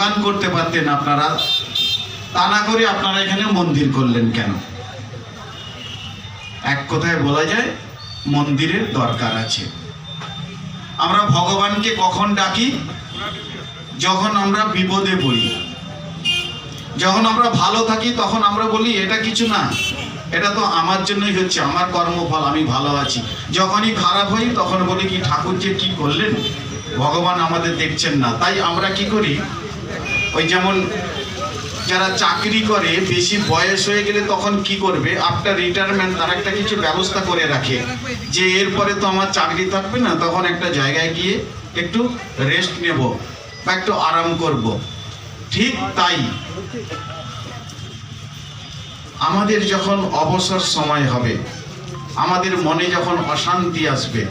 আপনারা, তা না করে আপনারা এখানে মন্দির করলেন কেন? এক কথায় বলা যায়, মন্দিরের দরকার আছে। আমরা ভগবানকে কখন ডাকি? যখন আমরা বিপদে পড়ি। যখন আমরা ভালো থাকি, তখন আমরা বলি, এটা কিছু না, এটা তো আমার জন্যই হচ্ছে, আমার কর্মফল, আমি ভালো আছি। যখনই খারাপ হই, তখন বলি, কি ঠাকুর যে কি করলেন? ভগবান আমাদের দেখছেন না। তাই আমরা কি করি? ওই যেমন যারা চাকরি করে, বেশি বয়স হয়ে গেলে তখন কি করবে? আফটার রিটায়ারমেন্ট তারা একটা কিছু ব্যবস্থা করে রাখে। যে এরপরে তো আমার চাকরি থাকবে না, তখন একটা জায়গায় গিয়ে একটু রেস্ট নেব বা একটু আরাম করব। ঠিক তাই। আমাদের যখন অবসর সময় হবে, আমাদের মনে যখন অশান্তি আসবে,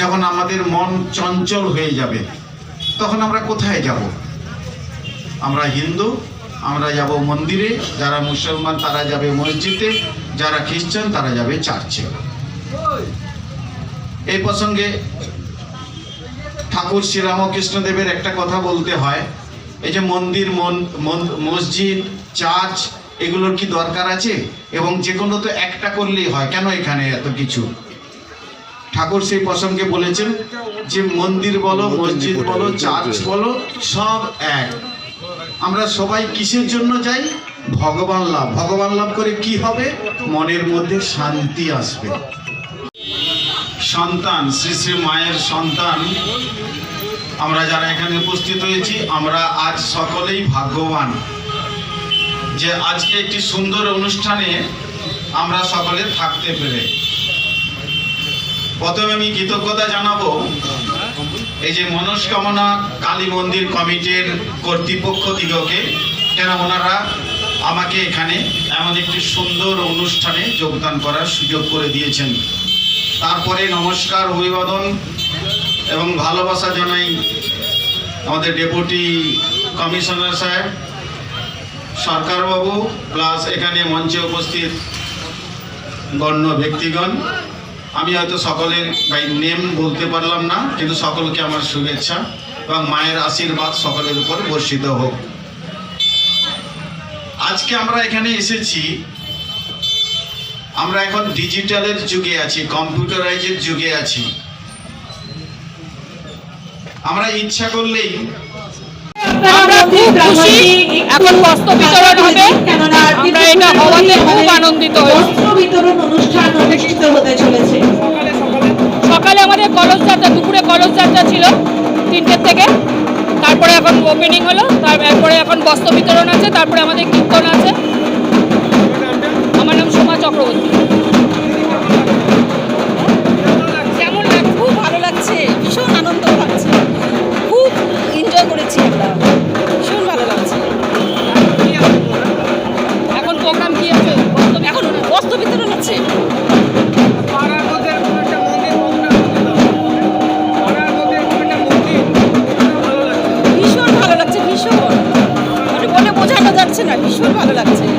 যখন আমাদের মন চঞ্চল হয়ে যাবে, তখন আমরা কোথায় যাব? আমরা হিন্দু আমরা যাব মন্দিরে যারা মুসলমান তারা যাবে মসজিদে যারা খ্রিস্টান তারা যাবে চার্চে। এই প্রসঙ্গে ঠাকুর শ্রীরামকৃষ্ণ দেবের একটা কথা বলতে হয় এই যে মন্দির মন- মন- মসজিদ চার্চ এগুলোর কি দরকার আছে? এবং যে কোনো তো একটা করলেই হয় কেন এখানে এত কিছু? ঠাকুর সেই প্রসঙ্গে বলেছেন যে মন্দির বলো মসজিদ বলো চার্চ বলো সব এক। আমরা সবাই কিসের জন্য যাই? ভগবান লাভ। ভগবান লাভ করে কি হবে? মনের মধ্যে শান্তি আসবে। সন্তান, শ্রী শ্রী মায়ের সন্তান, আমরা যারা এখানে উপস্থিত হয়েছি, আমরা আজ সকলেই ভাগ্যবান যে আজকে একটি সুন্দর অনুষ্ঠানে আমরা সকলে থাকতে পেরে। প্রথমে আমি কৃতজ্ঞতা জানাব, এই যে মনস্কামনা কালী মন্দির কমিটির কর্তৃপক্ষ দিগকে কেন ওনারা আমাকে এখানে এমন একটি সুন্দর অনুষ্ঠানে যোগদান করার সুযোগ করে দিয়েছেন। তারপরে নমস্কার, অভিবাদন এবং ভালোবাসা জানাই আমাদের ডেপুটি কমিশনার সাহেব সরকারবাবু, প্লাস এখানে মঞ্চে উপস্থিত গণ্য ব্যক্তিগণ। আমি হয়তো সকলের বাই নেম বলতে পারলাম না, কিন্তু সকলকে আমার শুভেচ্ছা। এবং মায়ের আশীর্বাদ সকলের উপর বর্ষিত হোক। আজকে আমরা এখানে এসেছি। আমরা এখন ডিজিটালের যুগে আছি কম্পিউটারাইজের যুগে আছি। আমরা ইচ্ছা করলেই আমরা খুব খুশি। এখন বস্ত্র বিতরণ হবে। আমরা এটা হওয়াতে খুব আনন্দিত বস্ত্র বিতরণ অনুষ্ঠান অনুষ্ঠিত হতে চলেছে। সকালে আমাদের কলস যাত্রা দুপুরে কলস যাত্রা ছিল। তিনটের থেকে। তারপরে এখন ওপেনিং হলো তারপরে এখন বস্ত্র বিতরণ আছে, তারপরে আমাদের কীর্তন আছে। আমার নাম সোমা চক্রবর্তী। ভীষণ ভালো লাগছে।